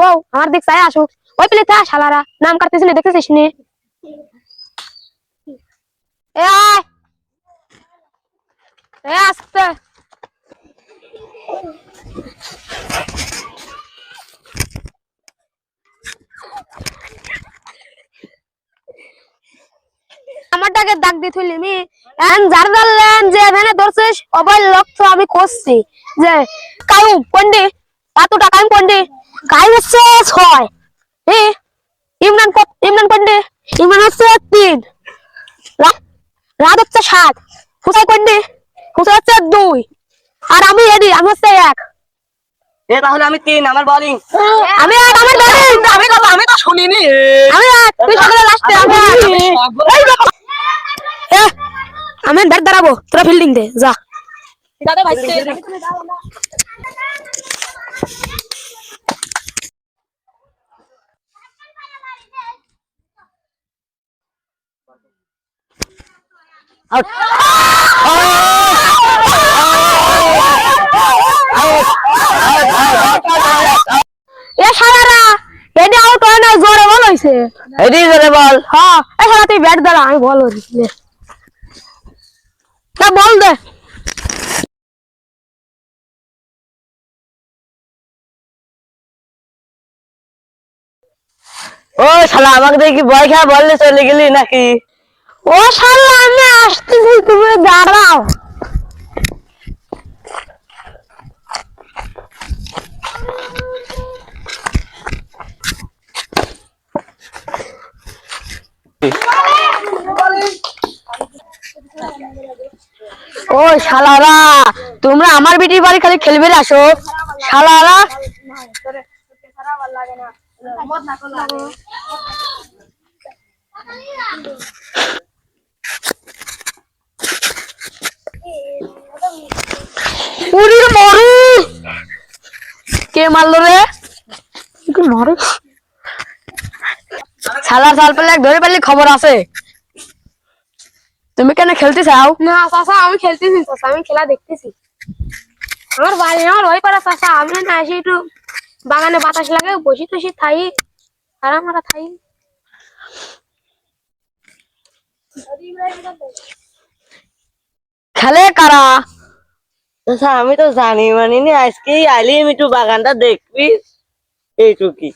বউ? আমার দিক চাই আসুক। ওই পেলে থা শালারা, নাম কাটতেছি না, দেখতেছিস নি? এ আয়। এ দাগ দিয়ে থইলি মি। এখন যার যে এখানে ধরছিস অবয় লক্ষ্য আমি করছি। যে কায়ু এতটা কায়ু পন্ডি কায়ু হচ্ছে ছয়। এ ইমরান কত ইমরান পন্ডি ইমরান হচ্ছে তিন। রাত হচ্ছে সাত। হুসাই পন্ডি হুসাই হচ্ছে দুই। আর আমি এডি আমি হচ্ছে এক। এ তাহলে আমি তিন আমার বলিং আমি এক আমার ধরে আমি তো আমি তো শুনিনি। আমি এক। তুই সকালে লাস্টে আমি এক। আমি ব্যাট দাঁড়াবো। তোরা ফিল্ডিং দে যা। এ সারারা এডি আউট হয় না জোরে বল হইছে। এডি জোরে বল। হ্যাঁ এ সারা তুই ব্যাট দাঁড়া আমি বল হইছি না। বল দে। ও শালা আমাকে দেখি ভয় খেয়ে বললে চলে গেলি নাকি? ও শালা আমি আসতেছি তুমি দাঁড়াও। ও শালারা তোমরা আমার বিটির বাড়ি খালি খেলবে আসো শালারা। পুরি মরু! কে মারলো রে? মরু? শালা শাল পেলে ধরে পেলে খবর আছে। তুমি কেন খেলতে চাও? না চাচা আমি খেলতেছি চাচা আমি খেলা দেখতেছি। আমার বাড়ি আমার ওই পাড়া চাচা আমি না এসে একটু বাগানে বাতাস লাগে বসে টসি থাই। আরাম মারা থাই। খেলে কারা? আচ্ছা আমি তো জানি মানি নি আইলি আমি একটু বাগানটা দেখবি। এইটুকি